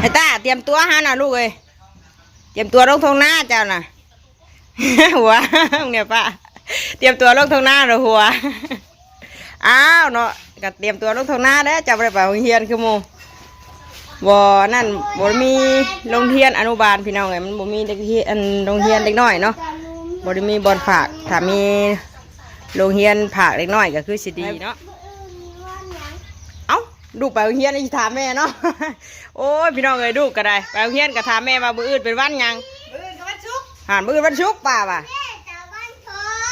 ไอ้ตาเตรียมตัวฮะน่ะลูกเอ้ยเตรียมตัวลงทงหน้าเจ้าน่ะ หัวเนี่ยป้าเตรียมตัวลงทงหน้าเหรอหัวอ้าวเนาะก็เตรียมตัวลงทงหน้าแล้วจะไปไปโรงเรียนคือหมูบ่นั่นบ่มีโรงเรียนอนุบาลพี่น้องเอ้ยมันบ่มีเด็กเรียนอันโรงเรียนเด็กน้อยเนาะบ่ได้มีบอลฝากถ้ามีโรงเรียนฝากเด็กน้อยก็คือสิดีเนาะ เอ้าดูไปโรงเรียนอีถามแม่เนาะ โอ้ยพี่น้องเอ้ยดูกก็ได้ไปโรงเรียนก็ถามแม่ว่ามื้ออื่นเป็นวันหยังปืนกับวันชุกหานมื้ออื่นวันศุกร์ป่าว่ะ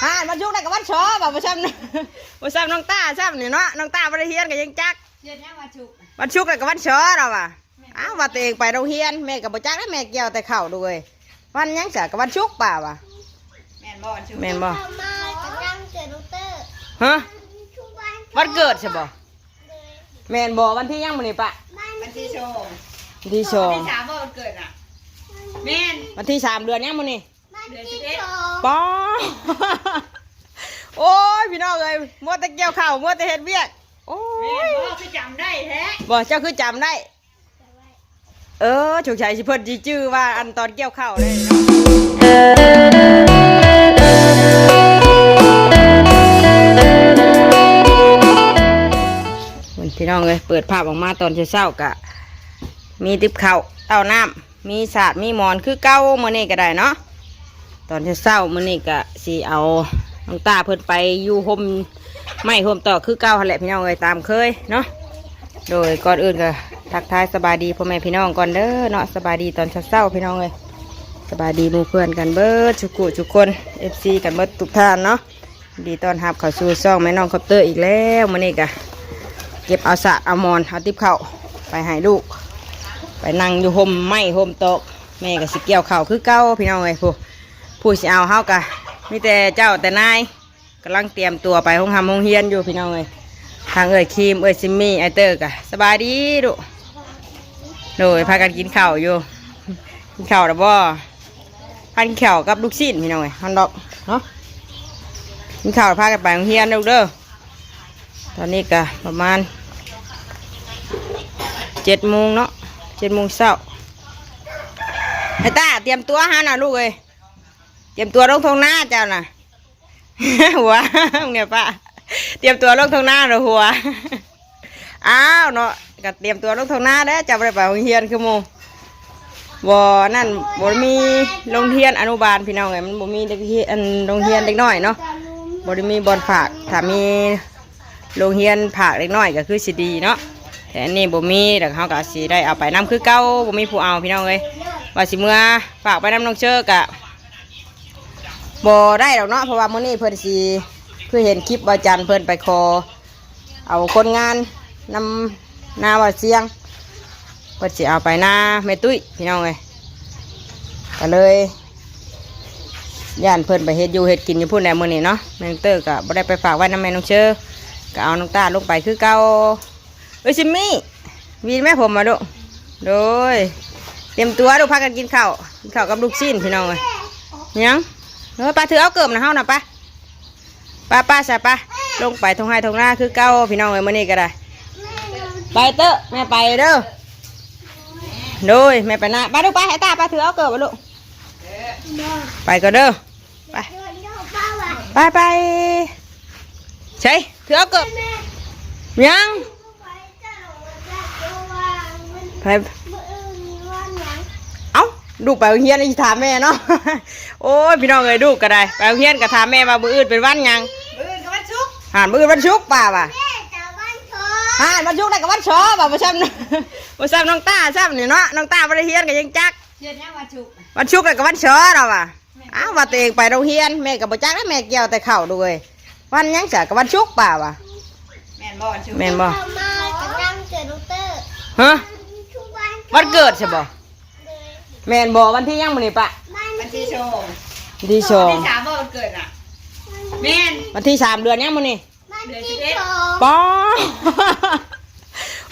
หานวันศุกร์ได้กับวันชอป่ะบ่ซ้ำบ่ซ้ำน้องตาซ้ำนี่เนาะน้องตาบ่ได้เรียนก็ยังจักเดือนนี้วันชุกวันศุกร์ได้กับวันชอเราว่ะอ้าวว่าตัวเองไปโรงเรียนแม่ก็บ่จักแล้วแม่เกี่ยวแต่เข้าด้วยวันหยังจ้ะกับวันศุกร์ป่าว่ะแม่นบ่วันชุกแม่นบ่มากำลังเกิดดอกเตอร์ฮะทุกวันวันเกิดใช่บ่แม่นบ่วันที่ยังมื้อนี้ปะวันที่โชว์ วันที่สองที่สามบ่วันเกิดอะแม่นวันที่สามเดือนยังมื้อนี้เดือนที่สองป้อโอ้ยพี่น้องเอ้ยมัวแต่เกี่ยวข้าวมัวแต่เฮ็ดเวียกโอ้แม่ยนบ่คือจำได้แท้บ่เจ้าคือจำได้ เออถูกใจสิเพิ่นสิจื้อว่าอันตอนเกี่ยวข้าวเลยเนาะพี่น้องเอ้ยเปิดภาพออกมาตอนเช้าๆกะ มีติบข้าเต้าน้ำมีสาดมีหมอนคือเก้ามื้อนี้ก็ได้เนาะตอนเช้ามื้อนี้ก็สิเอาน้องตาเพิ่นไปอยู่ห่มไม้ห่มต่อคือเก้าหันแหละพี่น้องเอ้ยตามเคยเนาะโดยก่อนอื่นก็ทักทายสบายดีพ่อแม่พี่น้องก่อนเด้อเนาะสบายดีตอนเช้าพี่น้องเอ้ยสบายดีมูเพื่อนกันเบิร์ดทุกกุทุกคนเอฟซีกันเบิร์ดทุกท่านเนาะดีตอนรับเขาสู่ซ่องแม่น้องคอปเตอร์อีกแล้วมื้อนี้ก็เก็บเอาสะเอามอนเอาติบเข้าไปให้ลูก ไปนั่งอยู่ห่มไม้ห่มโต๊ะแม่ก็สิเกี่ยวข้าคือเก้าพี่น้องเอ้ยผู้ผู้สิเอาเฮากะมีแต่เจ้าแต่นายกำลังเตรียมตัวไปห้องทำห้องเฮียนอยู่พี่น้องเอ้ยทางเอ้ยครีมเอ้ยซิมมี่ไอเตอร์กะสบายดีดุโดยพากันกินข้าวอยู่กินข้าวแล้วบ่พันข้าวกับลูกชิ้นพี่น้องเอ้ยฮันดอกเนาะกินข้าวพากันไปห้องเฮียนเด้อเด้อตอนนี้กะประมาณเจ็ดโมงเนาะ เจ็ดโมงเช้าไอ้ตาเตรียมตัวฮะน่ะลูกเอ้ยเตรียมตัวลงทงหน้าเจ้าน่ะ หัวเนี่ยป้าเตรียมตัวลงทงหน้าเหรอหัวอ้าวเนาะก็เตรียมตัวลงทงหน้าแล้วจะไปไปโรงเรียนคือมูบ่นั่นบ่มีโรงเรียนอนุบาลพี่น้องไงมันบ่มีเด็กเรียนอันโรงเรียนเด็กน้อยเนาะบ่ได้มีบอลฝากถ้ามีโรงเรียนฝากเด็กน้อยก็คือสิดีเนาะ แต่อันนี้บ่มีเดี๋ยวเขาก็สิได้เอาไปน้ำคือเก้าบ่มีผู้เอาพี่น้องเลยว่าสิเมื่อฝากไปน้ำน้องเชิกอะบ่ได้ดอกเนาะเพราะว่ามื้อนี้เพิ่นสิคือเห็นคลิปว่าจันทร์เพิ่นไปคอ เอาคนงานนำนาว่าเสียงเพิ่นสิเอาไปนาแม่ตุ้ยพี่น้องเลยก็เลยย่านเพิ่นไปเฮ็ดอยู่เฮ็ดกินอยู่พุ่นแหละมื้อนี้เนาะแม่น้องเตอร์ก็บ่ได้ไปฝากไว้น้ำแม่น้องเชิกก็เอาน้องตาลงไปคือเก่า เอ้ยซิมมี่วีนแม่ผมมาดูโดยเตรียมตัวดูพากันกินข้าวกินข้าวกับลูกชิ้นพี่น้องเลยยังเออป้าถือเอาเกิบนะเฮานะป้าป้าป้าใส่ป้าลงไปทงไห้ทงหน้าคือเก้าพี่น้องเลยมื่อนี้ก็ได้ ไปเตอะแม่ไปเด้อโดยแม่ไปหน้าป้าดูป้าให้ตาป้าถือเอาเกิบมาลูกไปก็เด้อไปไปไปใช่ถือเอาเกิบยัง ไปเจ้าจะตัวว่ามัน ไปเมื่ออื่นมีวันหยังเอ้าดูกไปโรงเรียนอีถามแม่เนาะ โอ้ยพี่น้องเอ้ยดูกก็ได้ไปโรงเรียนก็ถามแม่ว่ามื้ออื่นเป็นวันหยังปืนกับวันชุกหานมื้ออื่นวันศุกร์ป่าว่ะแม่จะวันทอหานวันศุกร์ได้กับวันชอป่ะบ่ซ้ำบ่ซ้ำน้องตาซ้ำนี่เนาะน้องตาบ่ได้เรียนก็ยังจักเดือนนี้วันชุกวันศุกร์ได้กับวันชอเราว่ะอ้าวว่าตัวเองไปโรงเรียนแม่ก็บ่จักแล้วแม่เกี่ยวแต่เข้าด้วยวันหยังจ้ะกับวันศุกร์ป่าว่ะแม่นบ่วันชุกแม่นบ่มากำลังเกิดดอกเตอร์ฮะทุก วันวันเกิดใช่บ่แม่นบ่วันที่ยังมื้อนี้ปะวันที่โชว์วันที่สองที่สามบ่วันเกิดอะแม่นวันที่สามเดือนยังมื้อนี้วันที่สองป้อ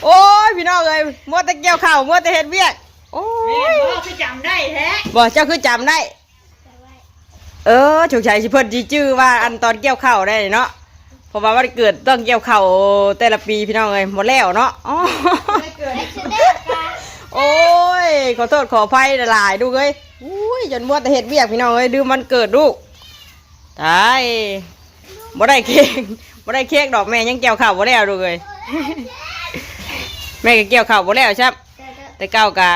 โอ้ยพี่น้องเอ้ยมัวแต่เกี่ยวข้าวมัวแต่เฮ็ดเวียกโอ้แม่นยบ่คือจำได้แท้บ่เจ้าคือจำได้ เออถูกใจสิเพิ่นสิจื้อว่าอันตอนเกี่ยวข้าวได้เนาะเพราะว่าวันเกิดต้องเกี่ยวข้าวแต่ละปีพี่น้องเอ้ยหมดแล้วเนาะ โอ้ย ขอโทษขออภัยหลายดูเอ้ยอุ้ยจนมัวแต่เห็ดเบียกพี่น้องเอ้ยดืมมันเกิดลูกตายบ่ได้เค้กบ่ได้เค้กดอกแม่ยังเกี่ยวข้าวบ่แล้วดูเอ้ยแม่ก็เกี่ยวข้าวบ่แล้วครับเด้อเด้อแต่เก้ากะ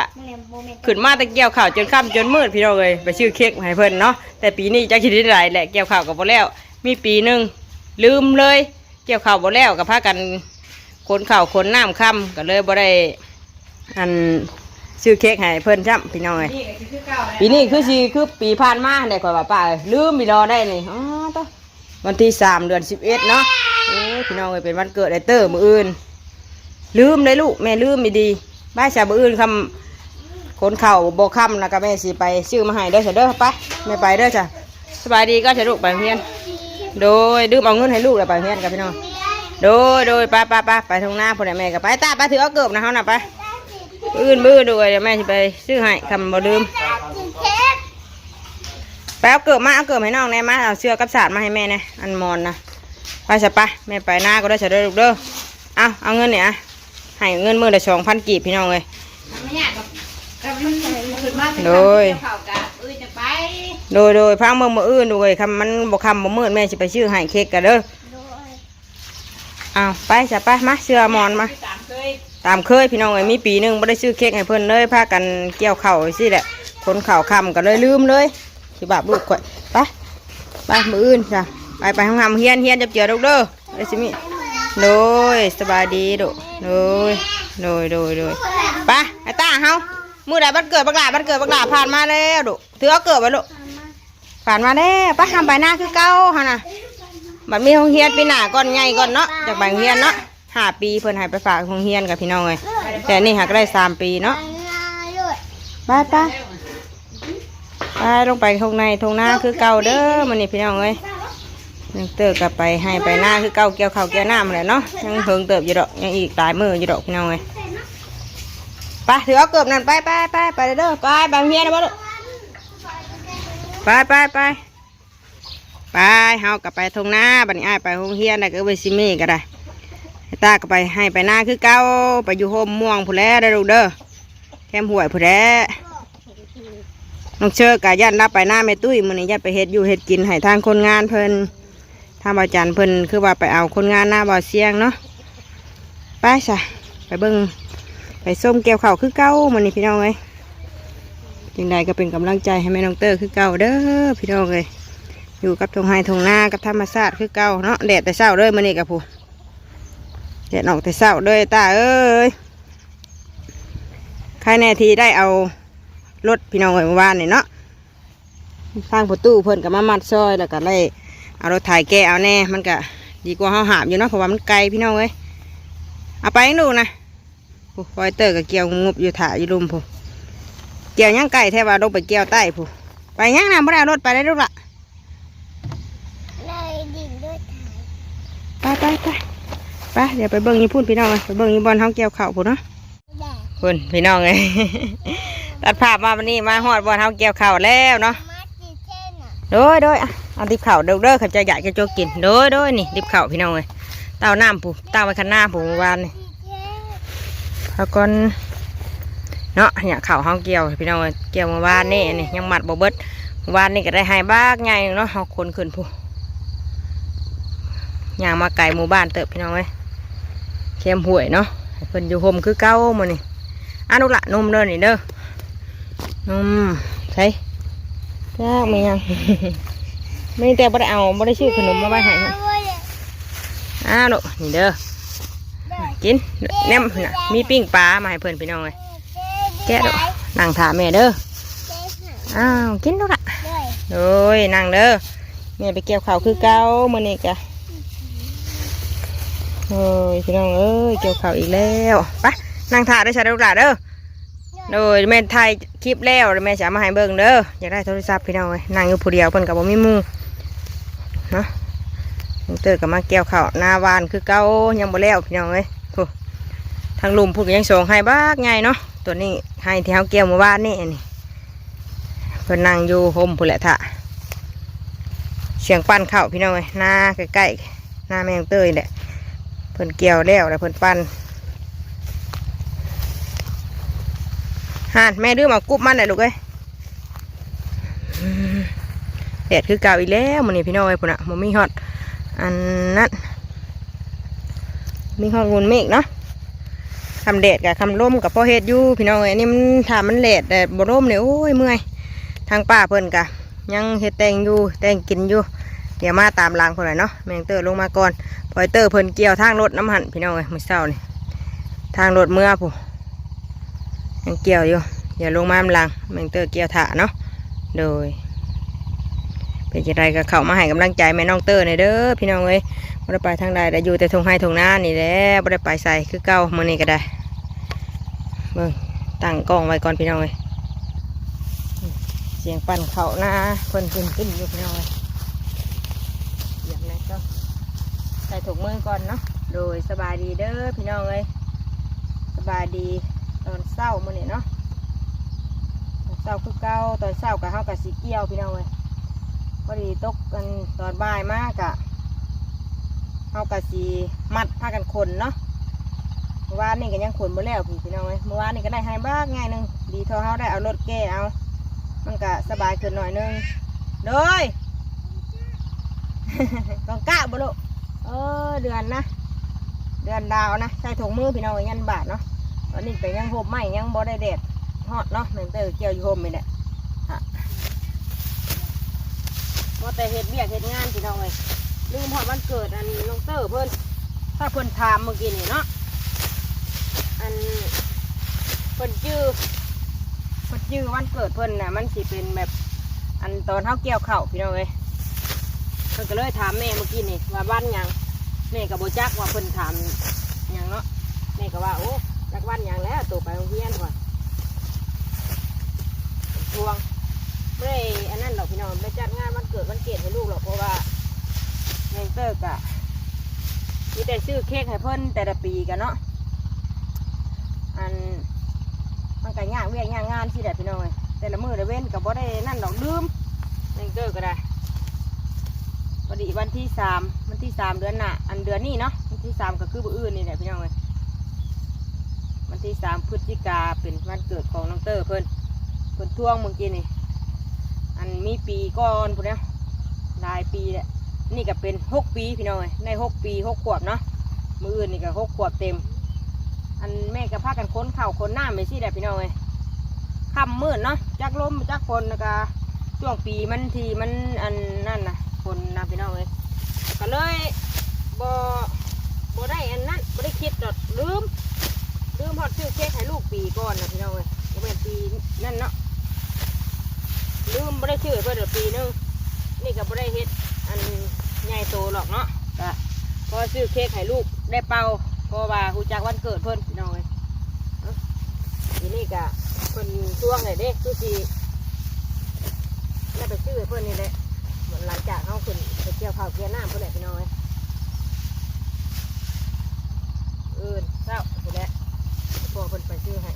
ขึ้นมาแต่เกี่ยวข้าวจนค่ำจนมืดพี่น้องเลยไปชื่อเค้กให้เพิ่นเนาะแต่ปีนี้จะคิดได้หลายแหละเกี่ยวข้าวกับบ่แล้ว มีปีหนึ่งลืมเลย เกี่ยวข้าวบ่แล้วกับพากันขนข้าวขนน้ำค่ำก็เลยบ่ได้ อันซื้อเค้กให้เพิ่นจ้ำพี่น้องเลยนี่ก็คือเก่าแล้วปีนี้คือสิคือปีผ่านมาเนี่ยข่อยว่าป้าเอ้ยลืมไปรอได้นี่อ๋อต้องวันที่สามเดือนสิบเอ็ดเนาะเอ้ยพี่น้องเลยเป็นวันเกิดไอเตอร์มืออื่น ลืมเลยลูกแม่ลืมไม่ดีบ้านชาวมืออื่นคำคนเข่าโบคำแล้วก็แม่สิไปซื้อมาให้เด้อเสยเด้อไปไม่ไปเด้อจ้ะสบายดีก็จะลูกไปโรงเรียนโดยดืมเอาเงินให้ลูกแล้วไปโรงเรียนกับพี่น้องโดยโดยไปไปไปไปทางหน้าพ่อแม่กับไปตาไปถือเอาเกิบนะเขาน่ะไปมื้ อื่นบื้อด้วยเดี๋ยวแม่สิไปซื้อให้คำบ่ลืมกินเค้กไปเอาเกิบมาเอาเกิบให้น้องแน่มาเอาเสื้อกับสาดมาให้แม่น่อันมอนนะไปสะปะแม่ไปหน้าก็ได้เสยเด้อลูกเด้อเอาเอาเงินเนี่ยให้เงินมือละสองพันกีบพี่น้องเลยโดยโดยโดยพังเมืองมืออื่นด้วยคำมันบกคำบ่มืดแม่สิไปชื่อให้เค้กกันเด้อเอาไปสะปะมาเสื้อมอนมา ตามเคยพี่น้องเอ้ยมีปีหนึงไม่ได้ซื้อเค้กให้เพิ่อนเลยพากันเกี่ยวเข่าสิแหละคนเข่าคำก็เลยลืมเลยสิบาปลูกก่อยไปไปมืออื่นจ้ะไปไปห้องทำเฮียนเฮียนจะเจอลูกเด้อเด้สิมิโดยสบายดีดุโดยโดยโดยโดยไปไอ้ตาเฮามือใดบันเกิดบักหลาบันเกิดบักหลาผ่านมาแล้วดุถือเอาเกิดไปลูกผ่านมาแล้วไปทำใบหน้าคือเก่าฮะนะบัดมีห้องเฮียนปีหน้าก่อนใหญ่ก่อนเนาะจากใบโรงเฮียนเนาะ ห้าปีเพิ่นให้ไปฝากห้องเฮียนกับพี่น้องเลยแต่นี่หักได้สามปีเนาะไปงานเลยไปไปไปลงไปทงในทงหน้าคือเก่าเด้อมันนี่พี่น้องเอ้ยยังเติบกลับไปให้ไปหน้าคือเก่าเกี่ยวข้าวเกี่ยวน้ำแหละเนาะยังเพิ่งเติบอยู่ดอกยังอีกหลายมืออยู่ดอกพี่น้องเอ้ยไปถือเอาเกือบนั่นไปไปไปไปเด้อไปบางเฮียนะบ่ลูกไปไปไปไปเฮากลับไปทงหน้าบัดนี้อ้ายไปโรงเรียนได้ก็เอาไปซิมี่ก็ได้ให้ ตาก็ไปให้ไปหน้าคือเก่าไปอยู่โฮมม่วงผู้แหล้วได้อลูเด้อแคมห่วยผู้แท้น้องเชิญกะยันรับไปหน้าแม่ตุ้ยมื้อนี้ยันไปเฮ็ดอยู่เฮ็ดกินให้ทางคนงานเพิ่นทางบาจันเพิ่นคือว่าไปเอาคนงานหน้าบ่อเสียงเนาะไปซะไปเบิ่งไปส้มแก้วข้าคือเก่ามื้อนี้พี่น้องเอ้ยจึงใดก็เป็นกำลังใจให้แม่น้องเตอร์คือเก่าเด้อพี่น้องเอ้ยอยู่กับทงไฮทงนากับธรรมชาติคือเก่าเนาะแดดแต่เช้าเด้อมื้อนี้กับผู้ แดดออกแต่เช้าเด้อตาเอ้ยใครแน่ทีได้เอารถพี่น้องเอ้ยเมื่อวานนี่เนาะทางประตูเพิ่นกับมามัดซอยแล้วก็ไล่เอารถถ่ายแกเอาแน่มันก็ดีกว่าเฮาหามอยู่เนาะเพราะว่ามันไกลพี่น้องเอ้ยเอาไปให้ดูนะโอ้ฟอยเตอร์กับเกี่ยวงบอยู่ถ่ายอยู่ลุมผู้เกี่ยวยังไก่แทว่าลงไปเกี่ยวใต้ผู้ไปยังนะไม่ได้เอารถไปได้ลูกละเลยดิ่งด้วยไปไปไป ไปเดี๋ยวไปเบิ่งยี่พุ่นพี่น้องเอ้ยไปเบิ่งยี่บอลเฮาเกี่ยวเข่าวผู้เนาะแดดพุ่นพี่น้องเอ้ยตัดภาพมาวันนี้มาฮอดบอลเฮาเกี่ยวเข่าวแล้วเนาะมาจีเช่นอะโดยโดยอะเอาดิบเข่าวเด้อเด้อเขาจะอยากจะโจกกินโดยโดยนี่ดิบเข่าวพี่น้องเลยเต้าน้ำผู้เต้าไว้ข้างหน้าผู้เมื่อวานนี่จีเช่นแล้วก็เนาะเนี่ยเข่าวเฮาเกี่ยวพี่น้องเอ้ยเกี่ยวเมื่อวานนี่นี่ยังหมัดบ่เบิดเมื่อวานนี่ก็ได้ให้บ้ากใหญ่หนึ่งเนาะเฮาคนขึ้นผู้ย่างมาไก่หมู่บ้านเติบพี่น้องเลย เข้มห่วยเนาะให้เพิ่นอยู่ห่มคือเก้ามื้อนี่อะนุกละนมเด้อนี่เด้อนมใช่ยากไหมยังไม่แต่บ่ได้เอาบ่ได้ชื่อขนมมาไว้ให้นะเอาไว้เลยอ้าวลูกนี่เด้อเด้อกินแนมน่ะมีปิ้งปลามาให้เพื่อนพี่น้องเลยเจ๊แกะดีดอกใจนั่งถามแม่เด้อเจ๊หาอ้าวกินลูกละด้วยโอ้ยนั่งเด้อแม่ไปเกี่ยวข้าวคือเก่ามื้อนี้กะ โอ้ยพี่น้องเอ้ยเกี่ยวข้าวอีกแล้วไปนั่งถ่าได้อชาลูกหลานเด้อโดยแม่ถ่ายคลิปแล้วแม่จะมาให้เบิ่งเด้ออยากได้โทรศัพท์พี่น้องเอ้ยนั่งอยู่ผู้เดียวเพิ่นกับบ่มีมูเนาะเตอร์ก็มาเกี่ยวข้าวนาวานคือเก่ายังบ่แล้วพี่น้องเอ้ยโอ้ทางลุมพูดยังส่งให้บ้ากไงเนาะตัวนี้ให้ที่เฮาเกี่ยวมื่อวานนี่นี่เพิ่นนั่งอยู่ห่มผู้แหละท่ะเสียงปั้นเข้าพี่น้องเอ้ยหน้าใกล้ๆหน้าแมงเตยแหละเพิ่นเกี่ยวแล้วแล้วเพิ่นปั้นห่านแม่ดื้อมากุบมันเลยลูกเอ้ยแดดคือเก่าอีกแล้วมันนี่พี่น้องเอ้ยพุ่นอะมันมีฮอตอันนั้นมีฮอตงูนเมฆเนาะคำแดดกับคำร่มกับพ่อเฮ็ดอยู่พี่น้องเอ้นี่มันถามมันแดดแต่บ่ร่มเนี่ยโอ้ยเมื่อยทางป้าเพิ่นกะยังเฮ็ดแตงอยู่แตงกินอยู่ เดี๋ยวมาตามรางคนไหนอยเนาะแมงเตอร์ลงมาก่อนพอยเตอร์เพิ่นเกี่ยวทางรถน้ำหันพี่น้องเอ้ยมือเช้านี่ทางรถเมื่อผู้ยังเกี่ยวอยู่อย่าลงมาลังแมงเตอร์เกี่ยวถ่าเนาะโดยเป็นจังไรก็เข้ามาให้กำลังใจแม่น้องเตอร์ในเด้อพี่น้องเอ้ยบ่ได้ไปทางใดแต่อยู่แต่ทงให้ทงหน้านี่แหละบ่ได้ไปใส่คือเก่ามื้อนี้ก็ได้เบิ่งตั้งกล้องไว้ก่อนพี่น้องเอ้ยเสียงปั่นเขาหน้าเพิ่นขึ้นขึ้นอยู่พี่น้องเอ้ย อย่างนั้นก็ ใส่ถุงมือก่อนเนาะ โดยสบายดีเด้อพี่น้องเอ้ยสบายดีตอนเศร้ามื้อนี้เนาะตอนเศร้าคือเก้าตอนเศร้ากับเฮากับสีเกี่ยวพี่น้องเอ้ยพอดีตกกันตอนบ่ายมากอะเฮากับสีมัดผ้ากันขนเนาะเมื่อวานนี่ก็ยังขนบ่แล้วพี่พี่น้องเอ้ยเมื่อวานนี่ก็ได้ให้บ้างง่ายหนึงดีเท่าเฮาได้เอารถแก้เอา มันก็สบายขึ้นหน่อยนึงโดยกองกะบ่ลูก เออเดือนนะ เดือนดาวนะใส่ถุงมือพี่น้องยันบาทเนาะตอนนี้ไปยังโฮมใหม่ยังบ่ได้เด็ดฮอดเนาะเหมือนเตอเกี่ยวอยู่โฮมนี่แหละฮะบ่แต่เฮ็ดเบียกเฮ็ดงานพี่น้องเลยลืมฮอดวันเกิดอันน้องเตอร์เพิ่นถ้าเพิ่นถามเมื่อกี้นี่เนาะอันเพิ่นชื่อเพิ่นชื่อวันเกิดเพิ่นน่ะมันสิเป็นแบบอันตอนเฮาเกี่ยวเข้าพี่น้องเลย พิ่นก็เลยถามแม่เมื่อกี้นี่ว่าบ้านหยังแม่ก็บ่จักว่าเพิ่นถามหยังเนาะแม่ก็ว่าโอ้จักบ้านหยังแล้วตัวไปโรงเรียนก่อนทวงไม่ได้อันนั้นหรอกพี่น้องไม่จัดงานวันเกิดวันเกิดให้ลูกหรอกเพราะว่าแม่เตอร์กะมีแต่ซื้อเค้กให้เพิ่นแต่ละปีกันเนาะอันมันก็ยากเวียกยากงานที่แหละพี่น้องเอ้ยแต่ละมือละเว้นก็บ่ได้นั่นดอกลืมแม่เตอร์ก็ได้ ดีวันที่สามวันที่สามเดือนหน้าอันเดือนนี้เนาะวันที่สามก็คือบื้อื่นนี่แหละพี่น้องเลยวันที่สามพฤศจิกาเป็นวันเกิดของน้องเตอร์เพิ่นเพิ่นท่วงเมื่อกี้นี่อันมีปีก่อนพุ่นเนาะหลายปีแหละนี่ก็เป็นหกปีพี่น้องเลยได้หกปีหกขวบเนาะมืออื่นนี่ก็หกขวบเต็ม อันแม่ก็พากันค้นเข่าค้นหน้าไม่ใช่แหละพี่น้องเลยค่ำมืดเนาะจักลมจักฝนแล้วก็ช่วงปีมันทีมันอันนั่นนะ คนนะพี่น้องเอ้ยก็เลยบบ่ได้อันนั้นบ่ได้คิดดอกลืมลืมฮอดซื้อเค้กให้ลูกปีก่อนนะพี่น้องเอ้ยบ่แม่นปีนั่นเนาะลืมบ่ได้ซื้อให้เพิ่นดอกปีหนึงนี่ก็บ่ได้เฮ็ดอันใหญ่โตหรอกเนาะก็พอซื้อเค้กให้ลูกได้เป่าเพราะว่าฮู้จักวันเกิดเพิ่นพี่น้องเอ้ยเอ้าทีนี้ก็เพิ่นช่วงไหนเด้คือสิได้ไปซื้อให้เพิ่นนี่แหละเหลังจากเขาขึ้นไปเกี่ยวข้าวเกี่ยวน้ำเพื่อนแหละพี่น้อยอื่นเศร้าพื่อนแหละพวกคนไปซื้อให้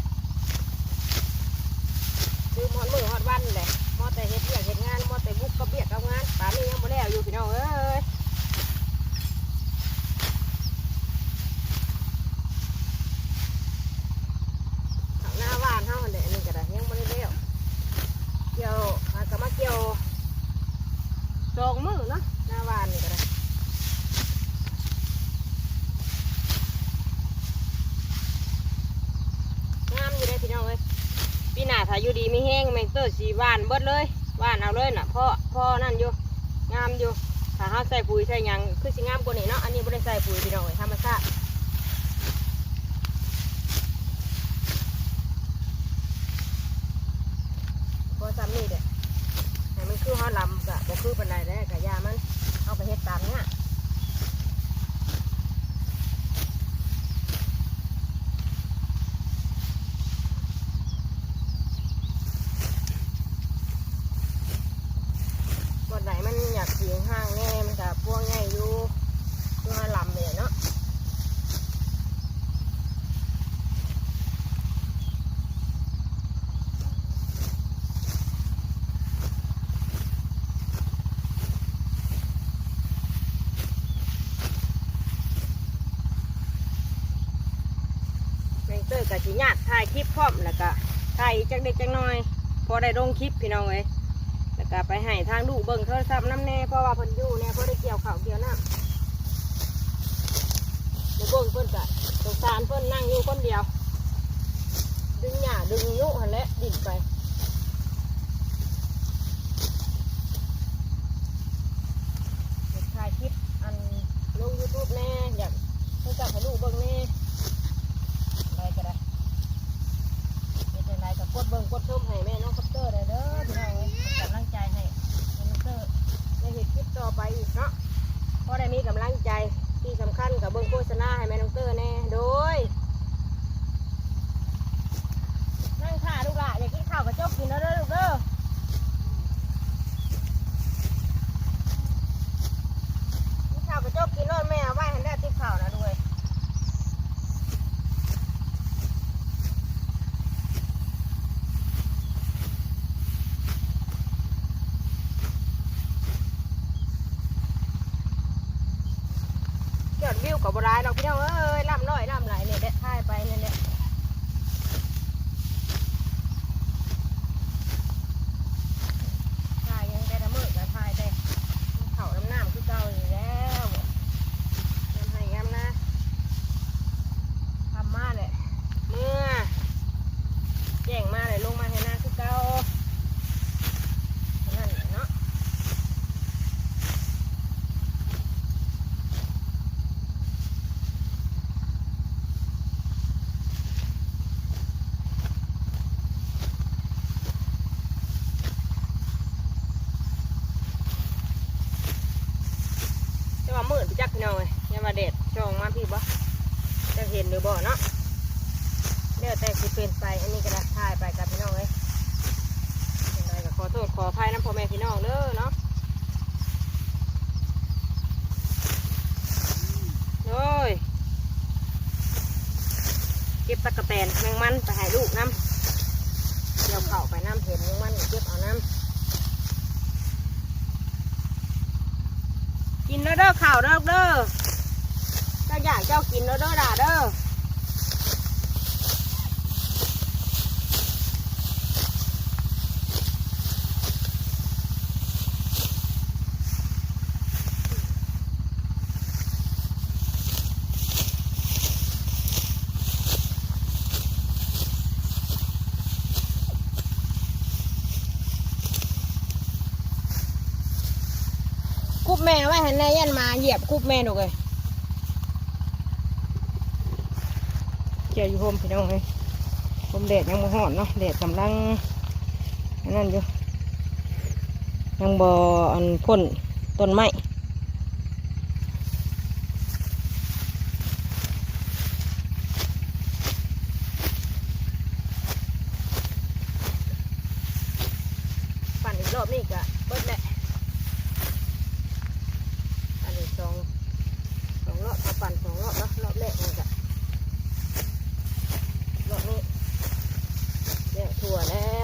ซื้อมอดมือฮอดวันเลยมอดแต่เฮ็ดเบียกเฮ็ดงานมอดแต่บุกก็เบียกกับงานป่านนี้ยังบ่แล้วอยู่พี่น้องเอ้ยข้างหน้าบ้านเฮาหั่นแหละอันนี่ก็ได้ยังบ่ได้แล้วเกี่ยวหากะมาเกี่ยว สองมือเนาะหน้าวานนี่ก็ได้งามอยู่ได้พี่น้องเอ้ยปีหน้าถ้าอยู่ดีไม่แห้งแมงเตอร์สีวาน เบิดเลยว่านเอาเลยน่ะพ่อพ่อนั่นอยู่งามอยู่ถ้าเฮาใส่ปุ๋ยใส่หยังคือสิงามกว่านี้เนาะอันนี้บ่ได้ใส่ปุ๋ยพี่น้องเอ้ยธรรมชาติพอซ้ำนี่เด้ให้มันคือห้อลำกะบ่คือปันไดแล้วกะยามันเอาไปเฮ็ดตามเนี้ยบนไหนมันอยากเสียงห้างแน่มันกะพวงใหญ่อยู่คือห้อลำเนี่ยเนาะแมงเตอร์กะสิญาติถ่ายคลิปพร้อมแล้วก็ ถ่ายอีก จักเด็กจักน้อย พอได้ลงคลิปพี่น้องเอ้ยแล้วก็ไปให้ทางลูกเบิ่งโทรศัพท์น้ำแน่เพราะว่าเพิ่นอยู่เนี่ยเพราะได้เกี่ยวข้าวเกี่ยวน้ำเดี๋ยวเบิ่งเพิ่นกะสงสารเพิ่นนั่งอยู่คนเดียว ดึงหญ้าดึงยุหันและดิ่นไปเดี๋ยวถ่ายคลิปอันลงยูทูบแน่อยากให้จับให้ลูกเบิ่งแน่อะไรก็ได้ เป็นจังได กดเบิ่งกดชมให้แม่น้องคัปเตอร์ได้เด้อพี่น้องกำลังใจให้น้องคัปเตอร์ได้เห็นคลิปต่อไปอีกเนาะเพราะได้มีกำลังใจที่สำคัญกับเบิ่งโฆษณาให้แม่น้องเตอร์แน่โดยนั่งค่ะลูกหล่ะอย่ากินข้าวกับจกกินแล้วเด้อลูกเด้อกินข้าวกับจกกินรอดแม่เอาไว้ให้ได้ติดข้าวนะด้วย ยอดวิว ก็บบรายดอกพี่น้องเอ้ยล่ำน้อยล่ำไหลเนี่ยเด็ดท่ายไปเนี่ยเนี่ยท่ายยังแต่ละมือกับท่ายแต่เขาน้ำน้ำคือเก่าอยู่แล้วน้ำให้ยำนะทำมาเลยเมื่อแจ้งมาเลยลงมาให้หน้าคือเก่านั่นแหละเนาะ จะว่ามืดไปจักพี่น้องเลยยังมาเด็ดช่องมาพี่บ่จะเห็นหรือ บ่เนาะเดี๋ยวแต่สิเป็นไปอันนี้ก็ได้ถ่ายไปกับพี่น้องเลยยังไงก็ขอโทษขออภัยน้ำพ่อแม่พี่น้องเด้อเนาะโอ้ยเก็บตะกะแตนแมงมันไปให้ลูกน้ำเดี๋ยวเข่าไปน้ำเห็นแมงมันเก็บเอาน้ำกินแล้วเด้อข่าวเด้อเด้อเจ้าอยากเจ้ากินแล้วเด้อด่าเด้อ แม่ไว้ให้แน่ยันมาเหยียบคุบแม่ดูเลยเจียวอยู่โฮมพี่น้องเลยโฮมแดดยังบ่หอนเนาะแดดกำลังนนั้นอยู่ยังบ่อันพ่นต้นไม้ปั่นอีกรอบนี่กะเบิดแหละ อันนี้สองสองรอบเอาปั่นสองรอบเนาะรอบแรกมันจะรอบนี้แยกถั่วแล้ว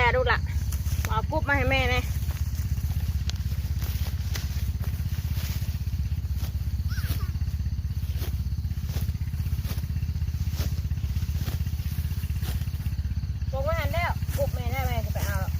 แต่ดูละเอากุ๊บมาให้แม่เนี่ยลงมาหันแล้วกุ๊บแม่ได้แม่จะไปเอาหรอก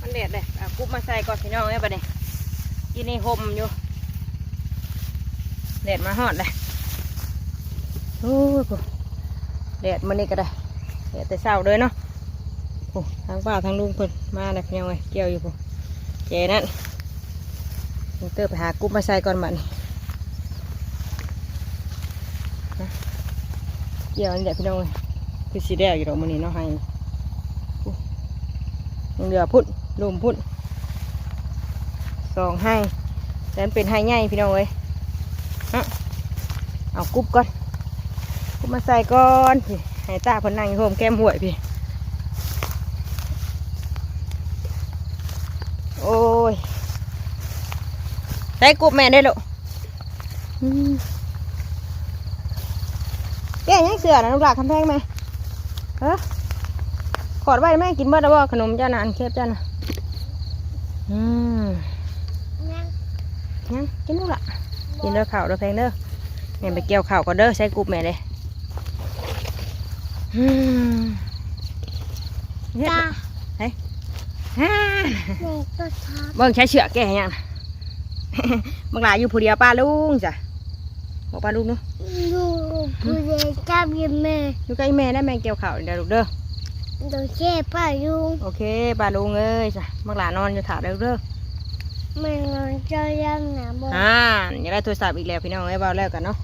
มันเด็ดเลยเอา กุบมาใส่ก่อนพี่น้องเนี่ยไปเนี่ยกินในห่มอยู่เด็ดมาหอดเลยโอ้ยกูเด็ดมันนี่ก็ได้เด็ดแต่เช้าเลยเนาะโอ้ทางป้าทางลุงเพิ่นมาเลยพี่น้องเอ้ยเกี่ยวอยู่กูเจนั่นเตอร์ไปหากุบมาใส่ก่อนบัดนี้เกี่ยวนี่แหละพี่น้องเอ้ยคือสีแดงอยู่ดอกมันนี่เนาะให้ยังเหลือพุ่นลุมพุ่น สองให้แต่มันเป็นให้ใหญ่พี่น้องเอ้ยเอากุ๊บก่อนกุ๊บมาใส่ก่อนพี่ให้ตาพนนั่งโฮมแก้มห่วยพี่ โอ้ย ใส่กุ๊บแม่ได้ลูกอืมแกยังเสือนะลูกหลานคำแพงไหมเฮ้อขอดไว้แม่กินเบิดแล้วบ่ขนมเจ้าน่ะอันเคบเจ้านะอืม ยังกินลูกละกินเด้อข้าวเด้อแพงเด้อแม่ไปเกี่ยวข้าวก่อนเด้อใช้กรุ๊บแม่เลยอืมเฮ็ดจ้าเฮ้ยฮ่าแม่ก็ชอบเบิ่งใช้เชือกแก่ยังน่ะบางหลายอยู่ผู้เดียวป้าลุงจ้ะบอกป้าลุงเนาะดูผู้เล่นจับยิมแม่อยู่ใกล้แม่ได้แม่เกี่ยวข้าวเดี๋ยวลูกเด้อดูเช่ป้ายุงโอเคป้าลุงเอ้ยจ้ะบางหลานอนอยู่ถาเด้อลูกเด้อ แม่นอนเจะยังหนาบออ่าอยากได้โทรศัพท์อีกแล้วพี่น้องเอ้ยเบาแล้วกันเนาะ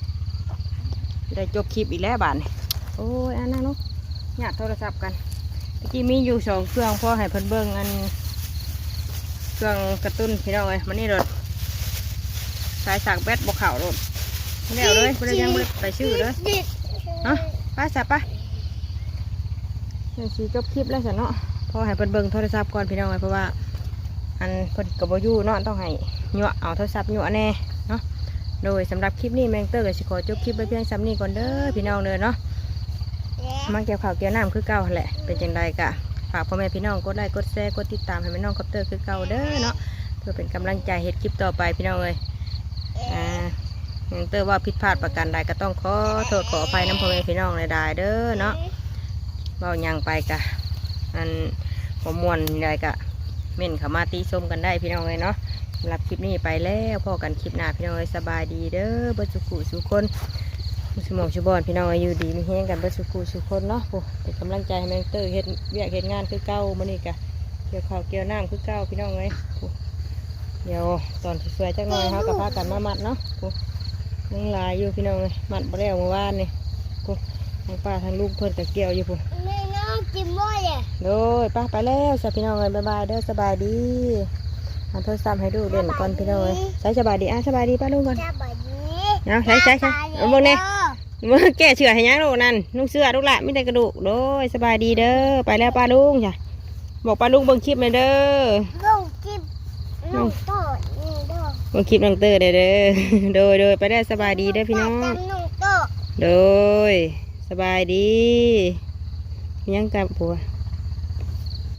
จะได้จบคลิปอีกแล้วบาทนี่โอ้ยอันนั้นเนาะหยาดโทรศัพท์กันตะกี้มีอยู่สองเครื่องพ่อให้เพิ่นเบิ่งอัน เครื่องกระตุ้นพี่น้องเอ้ยมันนี่รถสายสากแบตบกเข่ารถไม่เอาเลยไม่ได้ยังไม่ได้ไปชื่อเลย ดิดเนาะไปสับไปนี่สีจบคลิปแล้วสันเนาะพ่อให้เพิ่นเบิ่งโทรศัพท์ก่อนพี่น้องเอ้ยเพราะว่า อันเพิ่นกับบอยู่เนาะต้องให้หยั่วเอาโทรศัพท์หยั่วแน่เนาะโดยสำหรับคลิปนี้แมงเตอร์ก็สิขอจบคลิปไว้เพียงซ้ำนี้ก่อนเด้อพี่น้องเด้อเนาะมาเกี่ยวข่าวเกี่ยวน้ำคือเก่าหั่นแหละเป็นจังใดกะฝากพ่อแม่พี่น้องกดไลค์กดแชร์กดติดตามให้แม่น้องคอปเตอร์คือเก่าเด้อเนาะเพื่อเป็นกำลังใจเฮ็ดคลิปต่อไปพี่น้องเอ้ยอ่าแมงเตอร์ว่าผิดพลาดประการใดก็ต้องขอโทษขออภัยน้ำพ่อแม่พี่น้องเลยได้เด้อเนาะเบาหยังไปกะอันหัวมวนใดกะ เม่นเขามาตีส้มกันได้พี่น้องเลยเนาะสำหรับคลิปนี้ไปแล้วพอกันคลิปหน้าพี่น้องเลยสบายดีเด้อเบิดสุขุสุคนสมองชุบอนพี่น้องเลยอยู่ดีมีแห้งกันเบิดสุขุสุคนเนาะโอ้เป็นกำลังใจให้แมงเตอร์เฮ็ดเวียกเฮ็ดงานคือเก่ามื้อนี้กะเกี่ยวข้าวเกี่ยวน้ำคือเก่าพี่น้องเลยเดี๋ยวตอนสวยๆจักหน่อยเขากับพากันมามัดเนาะโอ้ยังลายอยู่พี่น้องเลยมัดบ่แล้วเมื่อวานนี่โอ้ทางป้าทางลูกเพิ่นตะเกี่ยวอยู่พุ่นแม่น้ กินบ่อยอะโดยป้าไปแล้วสพี่น้องเลยบายบายเด้อสบายดีเอาโทรศัพท์ให้ดูเล่นก่อนพี่น้องเลยใช้สบายดีอะสบายดีป้าลุงก่อนจะบ่ดีเอาใช้ใช้ใช้เอามึงเนี่ยมึงแก้เชือให้ยังลูกนั่นนุ่งเสื้อลูกละไม่ได้กระดูกโดยสบายดีเด้อไปแล้วป้าลุงจ้ะบอกป้าลุงเบิ่งคลิปเลยเด้อลูกกินลูกโตดนี่ลูกเบิ่งคลิปน้องเตอร์เด้อเด้อโดยโดยไปแล้วสบายดีเด้อพี่น้องจำลูกโตดโดยสบายดีมี ยังกับผัว